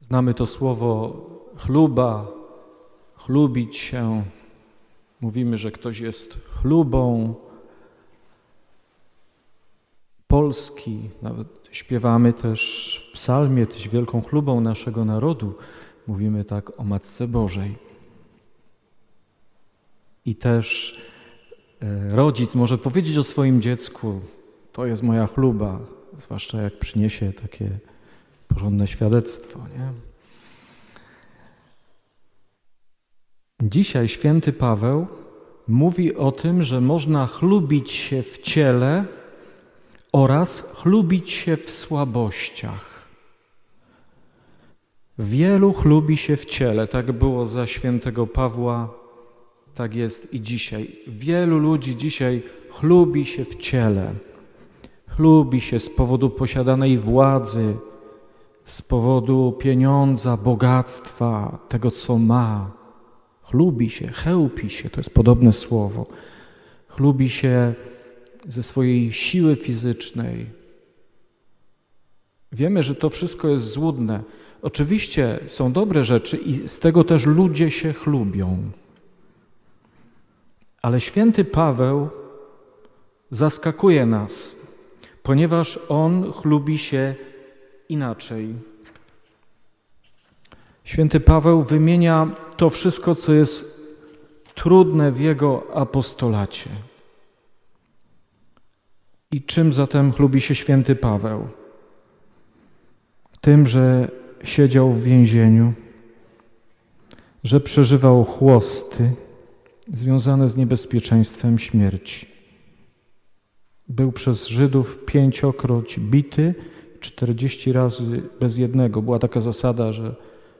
Znamy to słowo chluba, chlubić się. Mówimy, że ktoś jest chlubą Polski. Nawet śpiewamy też w psalmie, tyś wielką chlubą naszego narodu. Mówimy tak o Matce Bożej. I też e, rodzic może powiedzieć o swoim dziecku, to jest moja chluba, zwłaszcza jak przyniesie takie porządne świadectwo. Nie? Dzisiaj święty Paweł mówi o tym, że można chlubić się w ciele oraz chlubić się w słabościach. Wielu chlubi się w ciele, tak było za świętego Pawła, tak jest i dzisiaj. Wielu ludzi dzisiaj chlubi się w ciele. Chlubi się z powodu posiadanej władzy, z powodu pieniądza, bogactwa, tego co ma. Chlubi się, chełpi się, to jest podobne słowo. Chlubi się ze swojej siły fizycznej. Wiemy, że to wszystko jest złudne. Oczywiście są dobre rzeczy i z tego też ludzie się chlubią. Ale święty Paweł zaskakuje nas, ponieważ on chlubi się inaczej. Święty Paweł wymienia to wszystko, co jest trudne w jego apostolacie. I czym zatem chlubi się święty Paweł? Tym, że siedział w więzieniu, że przeżywał chłosty związane z niebezpieczeństwem śmierci. Był przez Żydów pięciokroć bity, czterdzieści razy bez jednego. Była taka zasada, że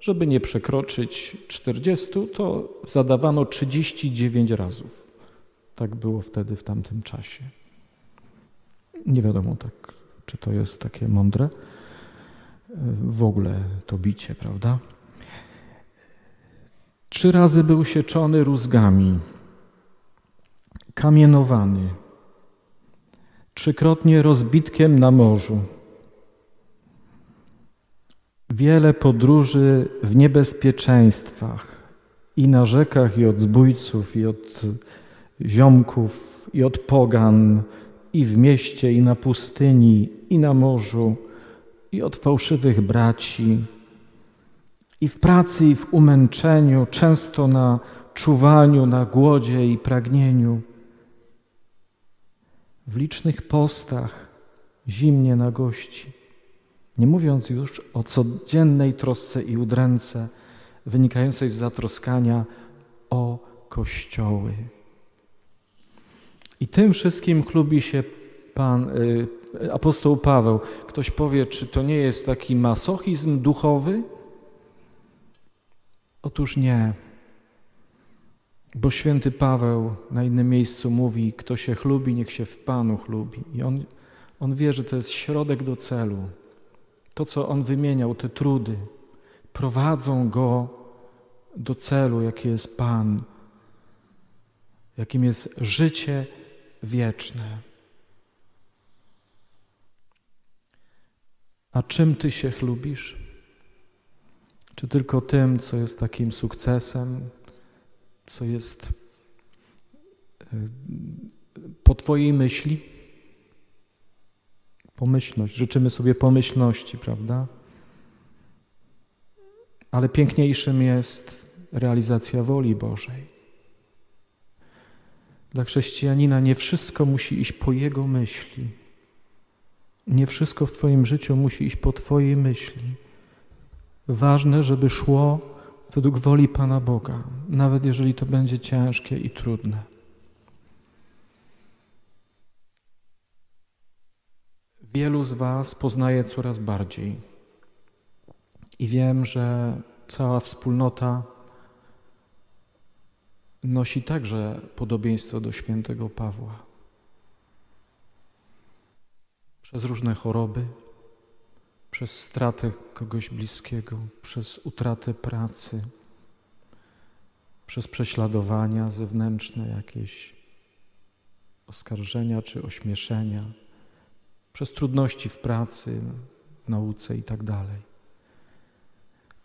żeby nie przekroczyć czterdziestu, to zadawano 39 razów. Tak było wtedy w tamtym czasie. Nie wiadomo tak, czy to jest takie mądre. W ogóle to bicie, prawda? Trzy razy był sieczony rózgami, kamienowany, trzykrotnie rozbitkiem na morzu. Wiele podróży w niebezpieczeństwach i na rzekach, i od zbójców, i od ziomków, i od pogan, i w mieście, i na pustyni, i na morzu, i od fałszywych braci, i w pracy, i w umęczeniu, często na czuwaniu, na głodzie i pragnieniu, w licznych postach, zimnie na gości. Nie mówiąc już o codziennej trosce i udręce wynikającej z zatroskania o kościoły. I tym wszystkim chlubi się Pan, y, apostoł Paweł. Ktoś powie, czy to nie jest taki masochizm duchowy? Otóż nie. Bo święty Paweł na innym miejscu mówi, kto się chlubi, niech się w Panu chlubi. I on, on wie, że to jest środek do celu. To, co on wymieniał, te trudy, prowadzą go do celu, jaki jest Pan, jakim jest życie wieczne. A czym ty się chlubisz? Czy tylko tym, co jest takim sukcesem, co jest e, po Twojej myśli? Pomyślność. Życzymy sobie pomyślności, prawda? Ale piękniejszym jest realizacja woli Bożej. Dla chrześcijanina nie wszystko musi iść po jego myśli. Nie wszystko w Twoim życiu musi iść po Twojej myśli. Ważne, żeby szło według woli Pana Boga, nawet jeżeli to będzie ciężkie i trudne. Wielu z Was poznaje coraz bardziej i wiem, że cała wspólnota nosi także podobieństwo do świętego Pawła. Przez różne choroby, przez stratę kogoś bliskiego, przez utratę pracy, przez prześladowania zewnętrzne, jakieś oskarżenia czy ośmieszenia, przez trudności w pracy, w nauce i tak dalej.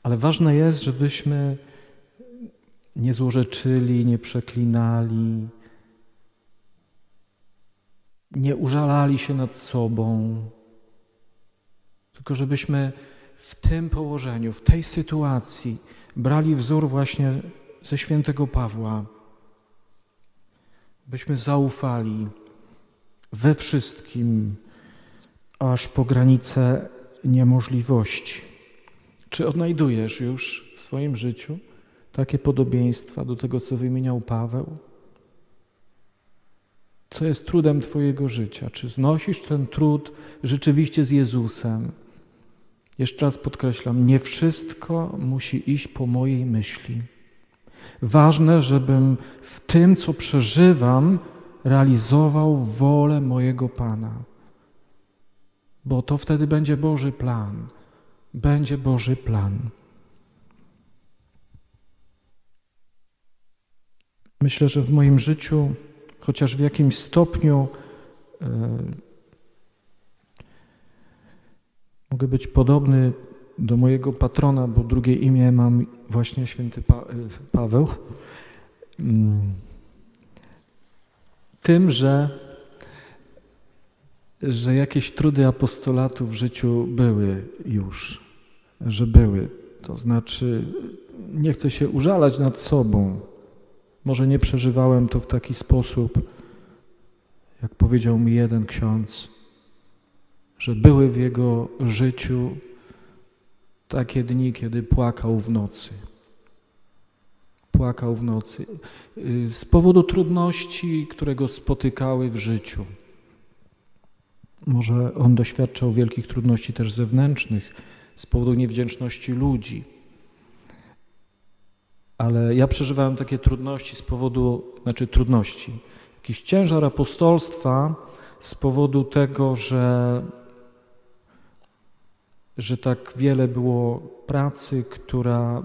Ale ważne jest, żebyśmy nie złorzeczyli, nie przeklinali, nie użalali się nad sobą, tylko żebyśmy w tym położeniu, w tej sytuacji brali wzór właśnie ze świętego Pawła, byśmy zaufali we wszystkim, aż po granice niemożliwości. Czy odnajdujesz już w swoim życiu takie podobieństwa do tego, co wymieniał Paweł? Co jest trudem Twojego życia? Czy znosisz ten trud rzeczywiście z Jezusem? Jeszcze raz podkreślam, nie wszystko musi iść po mojej myśli. Ważne, żebym w tym, co przeżywam, realizował wolę mojego Pana. Bo to wtedy będzie Boży plan. Będzie Boży plan. Myślę, że w moim życiu, chociaż w jakimś stopniu, e, mogę być podobny do mojego patrona, bo drugie imię mam właśnie święty pa Paweł. Mm. Tym, że, że jakieś trudy apostolatu w życiu były już, że były. To znaczy, nie chcę się użalać nad sobą. Może nie przeżywałem to w taki sposób, jak powiedział mi jeden ksiądz, że były w jego życiu takie dni, kiedy płakał w nocy. Płakał w nocy y, z powodu trudności, które go spotykały w życiu. Może on doświadczał wielkich trudności też zewnętrznych z powodu niewdzięczności ludzi. Ale ja przeżywałem takie trudności z powodu, znaczy trudności, jakiś ciężar apostolstwa z powodu tego, że że tak wiele było pracy, która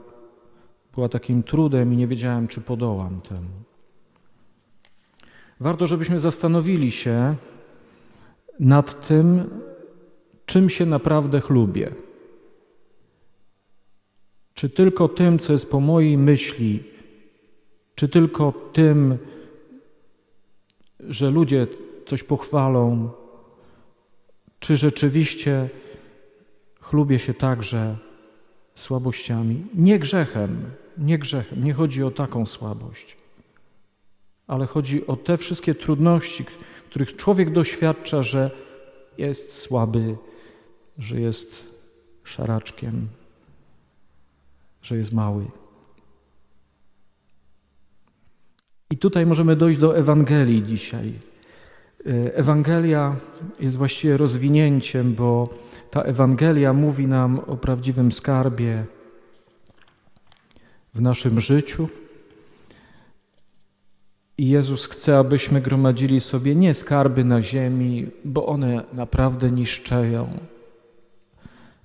była takim trudem i nie wiedziałem, czy podołam temu. Warto, żebyśmy zastanowili się nad tym, czym się naprawdę chlubię. Czy tylko tym, co jest po mojej myśli, czy tylko tym, że ludzie coś pochwalą, czy rzeczywiście chlubię się także słabościami. Nie grzechem, nie grzechem, nie chodzi o taką słabość, ale chodzi o te wszystkie trudności, których człowiek doświadcza, że jest słaby, że jest szaraczkiem, że jest mały. I tutaj możemy dojść do Ewangelii dzisiaj. Ewangelia jest właściwie rozwinięciem, bo ta Ewangelia mówi nam o prawdziwym skarbie w naszym życiu. I Jezus chce, abyśmy gromadzili sobie nie skarby na ziemi, bo one naprawdę niszczeją.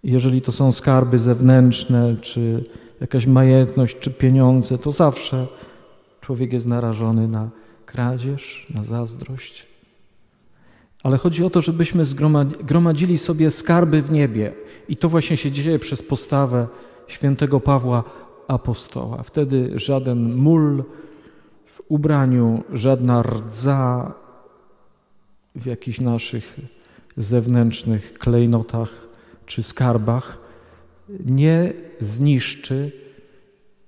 Jeżeli to są skarby zewnętrzne, czy jakaś majętność, czy pieniądze, to zawsze człowiek jest narażony na kradzież, na zazdrość ale chodzi o to, żebyśmy gromadzili sobie skarby w niebie. I to właśnie się dzieje przez postawę świętego Pawła apostoła. Wtedy żaden mól w ubraniu, żadna rdza w jakichś naszych zewnętrznych klejnotach czy skarbach nie zniszczy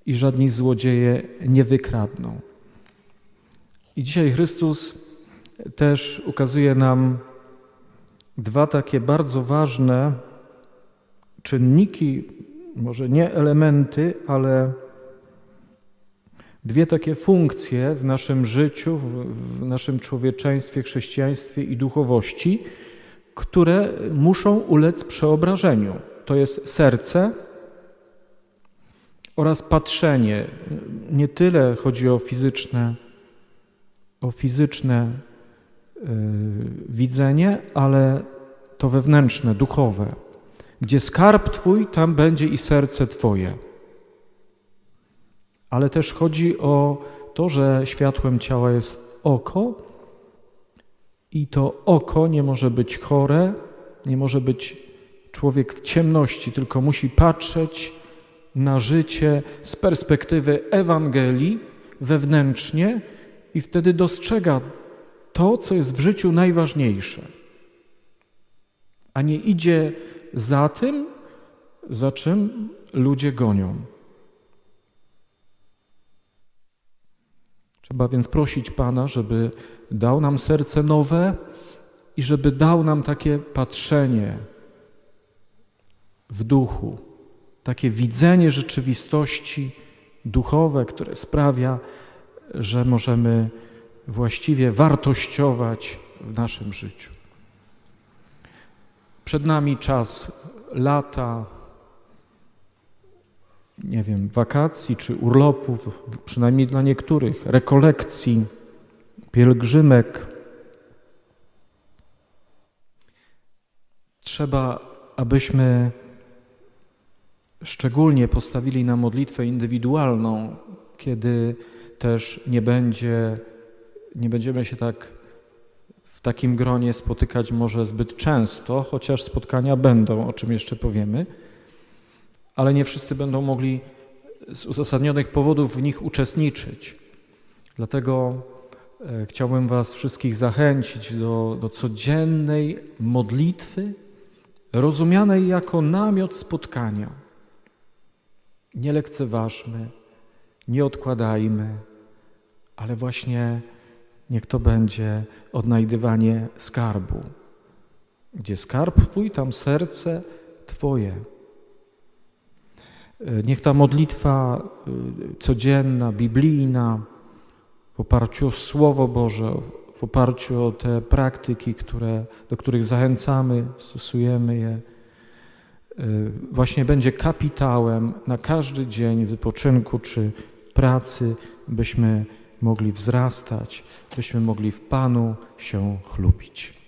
i żadni złodzieje nie wykradną. I dzisiaj Chrystus też ukazuje nam dwa takie bardzo ważne czynniki, może nie elementy, ale dwie takie funkcje w naszym życiu, w, naszym człowieczeństwie, chrześcijaństwie i duchowości, które muszą ulec przeobrażeniu. To jest serce oraz patrzenie. Nie tyle chodzi o fizyczne, o fizyczne Y, widzenie, ale to wewnętrzne, duchowe. Gdzie skarb Twój, tam będzie i serce Twoje. Ale też chodzi o to, że światłem ciała jest oko i to oko nie może być chore, nie może być człowiek w ciemności, tylko musi patrzeć na życie z perspektywy Ewangelii wewnętrznie i wtedy dostrzega to, co jest w życiu najważniejsze, a nie idzie za tym, za czym ludzie gonią. Trzeba więc prosić Pana, żeby dał nam serce nowe i żeby dał nam takie patrzenie w duchu, takie widzenie rzeczywistości duchowe, które sprawia, że możemy właściwie wartościować w naszym życiu. Przed nami czas lata, nie wiem, wakacji czy urlopów, przynajmniej dla niektórych, rekolekcji, pielgrzymek. Trzeba, abyśmy szczególnie postawili na modlitwę indywidualną, kiedy też nie będzie, nie będziemy się tak w takim gronie spotykać może zbyt często, chociaż spotkania będą, o czym jeszcze powiemy, ale nie wszyscy będą mogli z uzasadnionych powodów w nich uczestniczyć. Dlatego e, chciałbym Was wszystkich zachęcić do, do codziennej modlitwy, rozumianej jako namiot spotkania. Nie lekceważmy, nie odkładajmy, ale właśnie niech to będzie odnajdywanie skarbu. Gdzie skarb Twój, tam serce Twoje. Niech ta modlitwa y, codzienna, biblijna, w oparciu o Słowo Boże, w oparciu o te praktyki, które, do których zachęcamy, stosujemy je, y, właśnie będzie kapitałem na każdy dzień wypoczynku czy pracy, byśmy mogli wzrastać, byśmy mogli w Panu się chlubić.